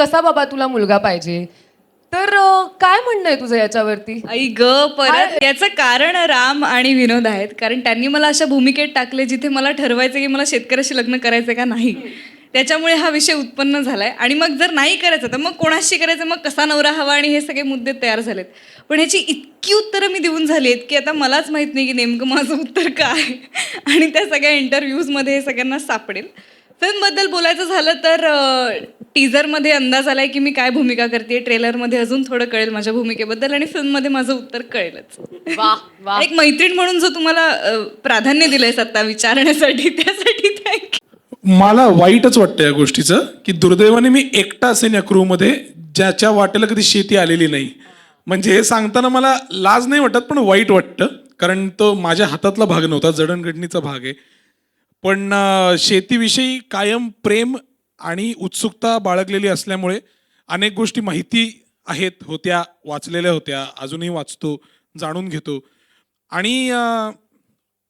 कसा बाबा तुला मुलगा पाहिजे? तर अं, काय म्हणणं आहे तुझं याच्यावरती? आई ग परत याचं कारण राम आणि विनोद आहेत. कारण त्यांनी मला अशा भूमिकेत टाकले जिथे मला ठरवायचं की मला शेतकऱ्याशी लग्न करायचं का नाही. त्याच्यामुळे हा विषय उत्पन्न झालाय. आणि मग जर नाही करायचं तर मग कोणाशी करायचं? मग कसा नवरा हवा? आणि हे सगळे मुद्दे तयार झालेत. पण ह्याची इतकी उत्तरं मी देऊन झाली आहेत की आता मलाच माहीत नाही की नेमकं माझं उत्तर काय आणि त्या सगळ्या इंटरव्ह्यूजमध्ये हे सगळ्यांना सापडेल. फिल्मबद्दल बोलायचं झालं तर टीजरमध्ये अंदाज आलाय की मी काय भूमिका करते ट्रेलरमध्ये अजून थोडं कळेल माझ्या भूमिकेबद्दल आणि फिल्ममध्ये माझं उत्तर कळेलच. वा वा एक मैत्रीण म्हणून जो तुम्हाला अ, प्राधान्य दिलंय सत्ता विचारण्यासाठी त्यासाठी थँक्यू मला वाईटच वाटतं या गोष्टीचं की दुर्दैवाने मी एकटा असेन या क्रूमध्ये ज्याच्या वाटेला कधी शेती आलेली नाही. म्हणजे हे सांगताना मला लाज नाही वाटत पण वाईट वाटतं. कारण तो माझ्या हातातला भाग नव्हता जडणघडणीचा भाग आहे. पण शेतीविषयी कायम प्रेम आणि उत्सुकता बाळगलेली असल्यामुळे अनेक गोष्टी माहिती आहेत होत्या वाचलेल्या होत्या अजूनही वाचतो जाणून घेतो. आणि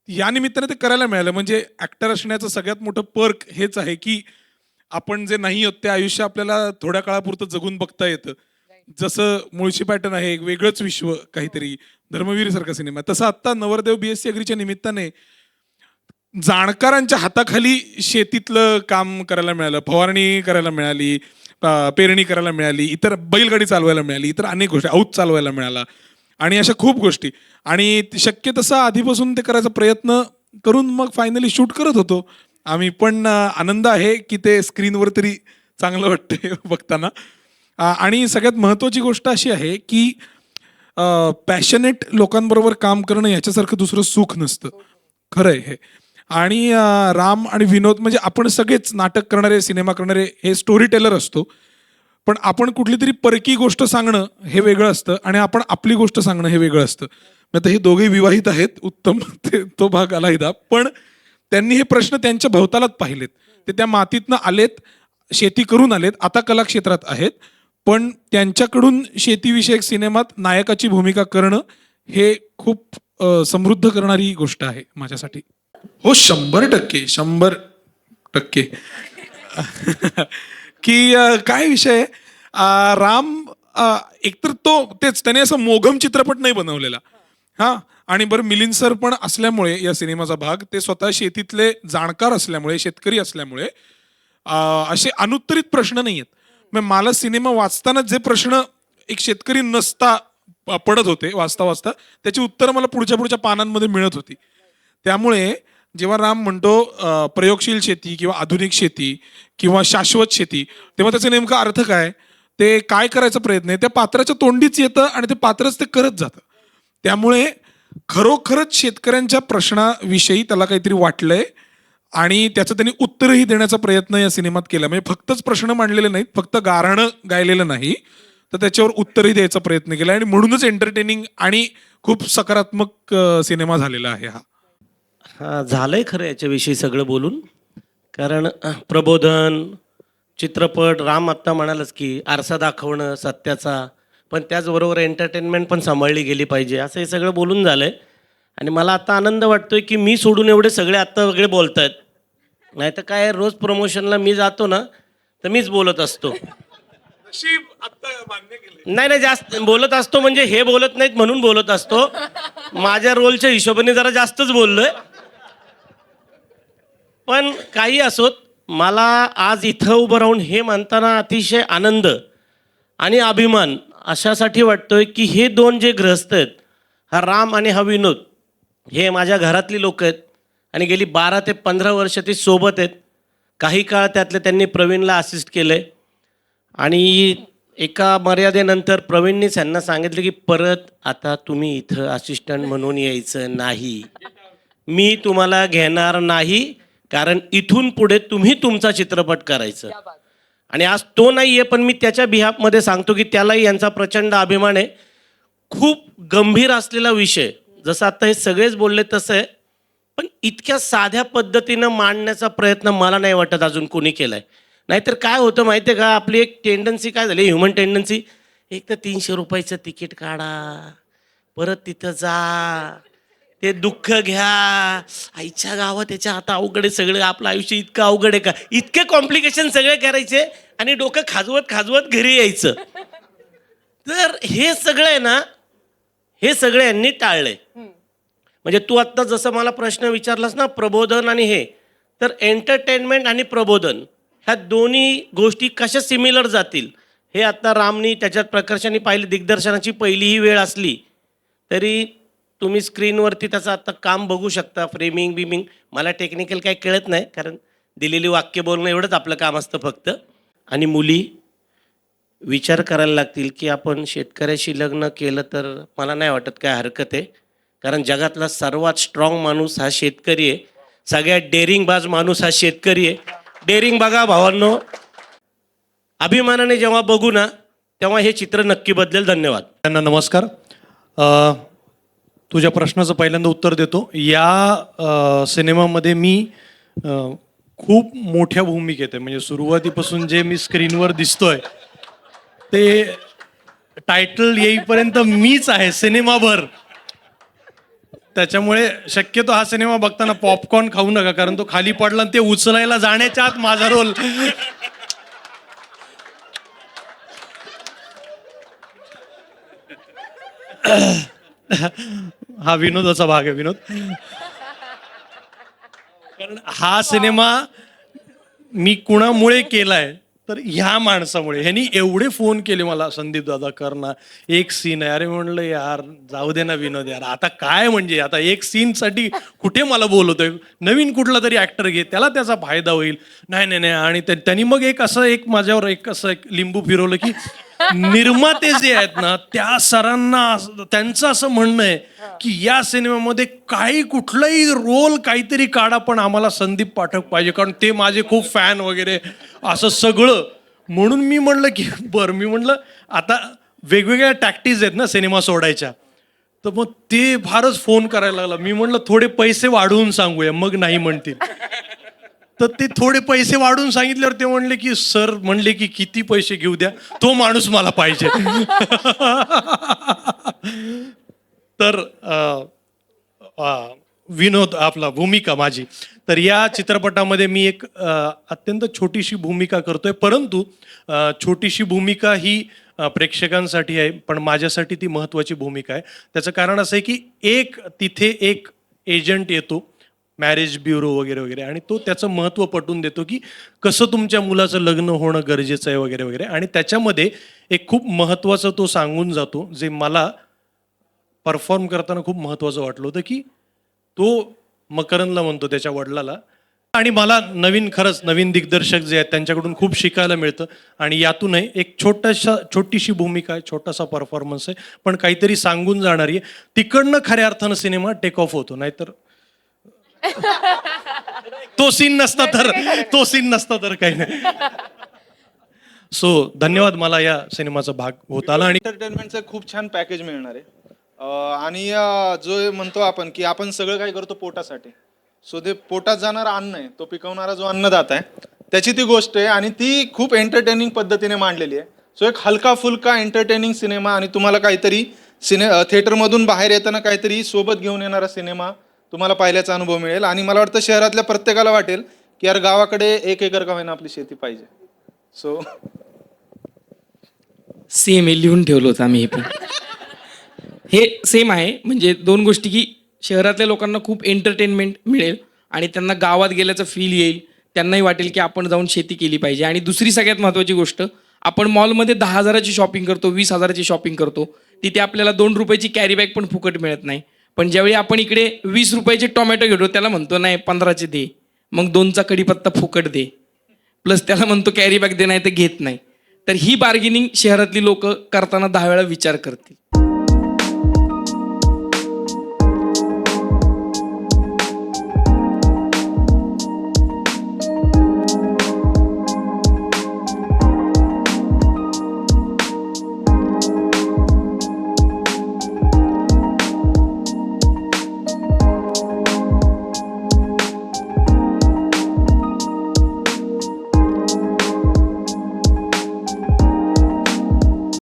या निमित्ताने ते करायला मिळालं. म्हणजे ॲक्टर असण्याचं सगळ्यात मोठं पर्क हेच आहे की आपण जे नाही आहोत ते आयुष्य आपल्याला थोड्या काळापुरतं जगून बघता येतं. जसं मुळशी पॅटर्न आहे एक वेगळंच विश्व काहीतरी धर्मवीर सारखा सिनेमा. तसं आत्ता नवरदेव बी एस सी अग्रीच्या निमित्ताने जाणकारांच्या हाताखाली शेतीतलं काम करायला मिळालं फवारणी करायला मिळाली पेरणी करायला मिळाली इतर बैलगाडी चालवायला मिळाली इतर अनेक गोष्टी औत चालवायला मिळाला. आणि अशा खूप गोष्टी. आणि शक्य तसं आधीपासून ते करायचा प्रयत्न करून मग फायनली शूट करत होतो. आम्ही पण आनंद आहे की ते स्क्रीनवर तरी चांगलं वाटतंय बघताना. आणि सगळ्यात महत्त्वाची गोष्ट अशी आहे की पॅशनेट लोकांबरोबर काम करणं याच्यासारखं दुसरं सुख नसतं. खरं आहे हे. आणि राम आणि विनोद म्हणजे आपण सगळेच नाटक करणारे सिनेमा करणारे हे स्टोरी टेलर असतो. पण आपण कुठली तरी परकी गोष्ट सांगणं हे वेगळं असतं आणि आपण आपली गोष्ट सांगणं हे वेगळं असतं. मग आता हे दोघेही विवाहित आहेत उत्तम ते तो भाग आला पण त्यांनी हे प्रश्न त्यांच्या भोवतालात पाहिलेत. ते त्या मातीतनं आलेत शेती करून आलेत आता कलाक्षेत्रात आहेत. पण त्यांच्याकडून शेतीविषयक सिनेमात नायकाची भूमिका करणं हे खूप समृद्ध करणारी गोष्ट आहे माझ्यासाठी. हो शंभर टक्के शंभर टक्के. की अ, काय विषय? आहे? राम अ, एकतर तो तेच त्याने असं मोघम चित्रपट नाही बनवलेला. हा? आणि बरं मिलिंद सर पण असल्यामुळे या सिनेमाचा भाग ते स्वतः शेतीतले जाणकार असल्यामुळे शेतकरी असल्यामुळे अ, असे अनुत्तरित प्रश्न नाही आहेत मग मला सिनेमा वाचताना जे प्रश्न एक शेतकरी नसता प- पडत होते वाचता वाचता त्याची उत्तरं मला पुढच्या पुढच्या पानांमध्ये मिळत होती. त्यामुळे जेव्हा राम म्हणतो प्रयोगशील शेती किंवा आधुनिक शेती किंवा शाश्वत शेती तेव्हा त्याचा नेमका अर्थ काय? ते काय करायचा प्रयत्न आहे? त्या पात्राच्या तोंडीच येतं आणि ते पात्रच ते करत जातं. त्यामुळे खरोखरच शेतकऱ्यांच्या प्रश्नाविषयी त्याला काहीतरी वाटलंय आणि त्याचं त्यांनी उत्तरही देण्याचा प्रयत्न या सिनेमात केला. म्हणजे फक्तच प्रश्न मांडलेले नाहीत फक्त गाराणं गायलेलं नाही. तर त्याच्यावर उत्तरही द्यायचा प्रयत्न केला आणि म्हणूनच एंटरटेनिंग आणि खूप सकारात्मक सिनेमा झालेला आहे हा. हा झालंय खरं याच्याविषयी सगळं बोलून. कारण प्रबोधन चित्रपट राम आत्ता म्हणालच की आरसा दाखवणं सत्याचा पण त्याचबरोबर एंटरटेनमेंट पण सांभाळली गेली पाहिजे असं हे सगळं बोलून झालंय. आणि मला आता आनंद वाटतोय की मी सोडून एवढे सगळे आत्ता वेगळे बोलत आहेत नाही तर काय रोज प्रमोशनला मी जातो ना तर मीच बोलत असतो. नाही नाही जास्त बोलत असतो म्हणजे हे बोलत नाहीत म्हणून बोलत असतो. माझ्या रोलच्या हिशोबाने जरा जास्तच बोललोय. पण काही असोत मला आज इथं उभं राहून हे म्हणताना अतिशय आनंद आणि अभिमान अशासाठी वाटतोय की हे दोन जे ग्रहस्थ आहेत हा राम आणि हा विनोद हे माझ्या घरातली लोक आहेत आणि गेली बारा ते पंधरा वर्ष ती सोबत आहेत. काही काळ त्यातले त्यांनी प्रवीणला असिस्ट केलं आहे आणि एका मर्यादेनंतर प्रवीणनीच यांना सांगितलं की परत आता तुम्ही इथं असिस्टंट म्हणून यायचं नाही. मी तुम्हाला घेणार नाही. कारण इथून पुढे तुम्ही तुमचा चित्रपट करायचं. आणि आज तो नाही आहे पण मी त्याच्या बिहाफमध्ये सांगतो की त्यालाही यांचा प्रचंड अभिमान आहे. खूप गंभीर असलेला विषय. जसं आता हे सगळेच बोलले तसं आहे पण इतक्या साध्या पद्धतीनं मांडण्याचा प्रयत्न मला नाही वाटत अजून कोणी केलाय. नाहीतर काय होतं माहिती आहे का? आपली एक टेंडन्सी काय झाली? ह्युमन टेंडन्सी एक तर तीनशे रुपयाचं तिकीट काढा परत तिथं जा. ते दुःख घ्या. आईच्या गावात त्याच्या आता अवघड आहे सगळं. आपलं आयुष्य इतकं अवघड आहे का? इतके कॉम्प्लिकेशन सगळे करायचे आणि डोकं खाजवत खाजवत घरी यायचं. तर हे सगळं आहे ना हे सगळं यांनी टाळलंय म्हणजे तू आत्ता जसं मला प्रश्न विचारलास ना प्रबोधन आणि हे तर एंटरटेनमेंट आणि प्रबोधन ह्या दोन्ही गोष्टी कशा सिमिलर जातील? हे आता रामनी त्याच्यात प्रकर्षाने पाहिले दिग्दर्शनाची पहिलीही वेळ असली तरी तुम्ही स्क्रीनवरती त्याचं आता काम बघू शकता फ्रेमिंग बिमिंग मला टेक्निकल काही कळत नाही कारण दिलेली वाक्य बोलणं एवढंच आपलं काम असतं फक्त. आणि मुली विचार करायला लागतील की आपण शेतकऱ्याशी लग्न केलं तर मला नाही वाटत काय हरकत आहे. कारण जगातला सर्वात स्ट्रॉंग माणूस हा शेतकरी आहे. सगळ्यात डेअरिंगबाज माणूस हा शेतकरी आहे. डेअरिंग बघा भावांनो. अभिमानाने जेव्हा बघू ना तेव्हा हे चित्र नक्की बदलेल. धन्यवाद. त्यांना नमस्कार. तुझ्या प्रश्नाचं पहिल्यांदा उत्तर देतो. या सिनेमामध्ये मी खूप मोठ्या भूमिकेत आहे. म्हणजे सुरुवातीपासून जे मी स्क्रीनवर दिसतोय ते टायटल येईपर्यंत मीच आहे सिनेमाभर. त्याच्यामुळे शक्यतो हा सिनेमा बघताना पॉपकॉर्न खाऊ नका कारण तो खाली पडला आणि ते उचलायला जाण्याच्या आत माझा रोल. हा विनोदाचा भाग आहे विनोद. कारण हा सिनेमा मी कुणामुळे केलाय तर ह्या माणसामुळे. ह्यांनी एवढे फोन केले मला संदीप दादा कर ना एक सीन आहे. अरे म्हणलं यार जाऊ दे ना विनोद यार. आता काय म्हणजे? आता एक सीन साठी कुठे मला बोलवतोय? नवीन कुठला तरी ऍक्टर घे त्याला त्याचा फायदा होईल. नाही नाही नाही. आणि त्यांनी मग एक असं एक माझ्यावर एक असं एक लिंबू फिरवलं की निर्माते जे आहेत ना त्या सरांना त्यांचं असं म्हणणं आहे की या सिनेमामध्ये काही कुठलाही रोल काहीतरी काढा पण आम्हाला संदीप पाठक पाहिजे. कारण ते माझे खूप फॅन वगैरे असं सगळं. म्हणून मी म्हणलं की बरं मी म्हणलं आता वेगवेगळ्या टॅक्टिस आहेत ना सिनेमा सोडायच्या. तर मग ते फारच फोन करायला लागला. मी म्हणलं थोडे पैसे वाढवून सांगूया. मग नाही म्हणतील. तर ते थोडे पैसे वाढून सांगितल्यावर ते म्हणले की सर म्हणले की किती पैसे घेऊ द्या? तो माणूस मला पाहिजे. तर विनोद आपला भूमिका माझी. तर या चित्रपटामध्ये मी एक अत्यंत छोटीशी भूमिका करतोय. परंतु छोटीशी भूमिका ही प्रेक्षकांसाठी आहे पण माझ्यासाठी ती महत्त्वाची भूमिका आहे. त्याचं कारण असं आहे की एक तिथे एक एजंट येतो. मॅरेज ब्युरो वगैरे वगैरे. आणि तो त्याचं महत्त्व पटवून देतो की कसं तुमच्या मुलाचं लग्न होणं गरजेचं आहे वगैरे वगैरे. आणि त्याच्यामध्ये एक खूप महत्त्वाचं तो सांगून जातो जे मला परफॉर्म करताना खूप महत्त्वाचं वाटलं होतं की तो मकरनला म्हणतो त्याच्या वडिलाला. आणि मला नवीन खरंच नवीन दिग्दर्शक जे आहेत त्यांच्याकडून खूप शिकायला मिळतं. आणि यातूनही एक छोटासा छोटीशी भूमिका आहे छोटासा परफॉर्मन्स आहे. पण काहीतरी सांगून जाणारी आहे. तिकडनं खऱ्या अर्थानं सिनेमा टेक ऑफ होतो. नाहीतर तो सीन नसता तर तो सीन नसता तर काही नाही. सो धन्यवाद मला या सिनेमाचा भाग होत आला आणि एंटरटेनमेंटचं खूप छान पॅकेज मिळणार आहे. अं, आणि अं, जो म्हणतो आपण की आपण सगळं काही करतो पोटासाठी. सो ते पोटात जाणारा अन्न आहे. तो पिकवणारा जो अन्नदाता आहे त्याची ती गोष्ट आहे आणि ती खूप एंटरटेनिंग पद्धतीने मांडलेली आहे. सो एक हलका फुलका एंटरटेनिंग सिनेमा आणि तुम्हाला काहीतरी सिने थिएटरमधून बाहेर येताना काहीतरी सोबत घेऊन येणारा सिनेमा तुम्हाला पाहिल्याचा अनुभव मिळेल. आणि मला वाटतं शहरातल्या प्रत्येकाला वाटेल की यार गावाकडे एक एकर का होईना आपली शेती पाहिजे. सो सेम हे लिहून ठेवलं होतं आम्ही हे पण. हे सेम आहे म्हणजे दोन गोष्टी की शहरातल्या लोकांना खूप एंटरटेनमेंट मिळेल आणि त्यांना गावात गेल्याचं फील येईल. त्यांनाही वाटेल की आपण जाऊन शेती केली पाहिजे. आणि दुसरी सगळ्यात महत्त्वाची गोष्ट आपण मॉलमध्ये दहा हजाराची शॉपिंग करतो वीस हजाराची शॉपिंग करतो. तिथे आपल्याला दोन रुपयाची कॅरी बॅग पण फुकट मिळत नाही. पण ज्यावेळी आपण इकडे वीस रुपयाचे टोमॅटो घेतो त्याला म्हणतो नाही पंधराचे दे. मग दोनचा कढीपत्ता फुकट दे. प्लस त्याला म्हणतो कॅरी बॅग दे नाही तर घेत नाही. तर ही बार्गेनिंग शहरातली लोक करताना दहा वेळा विचार करतील.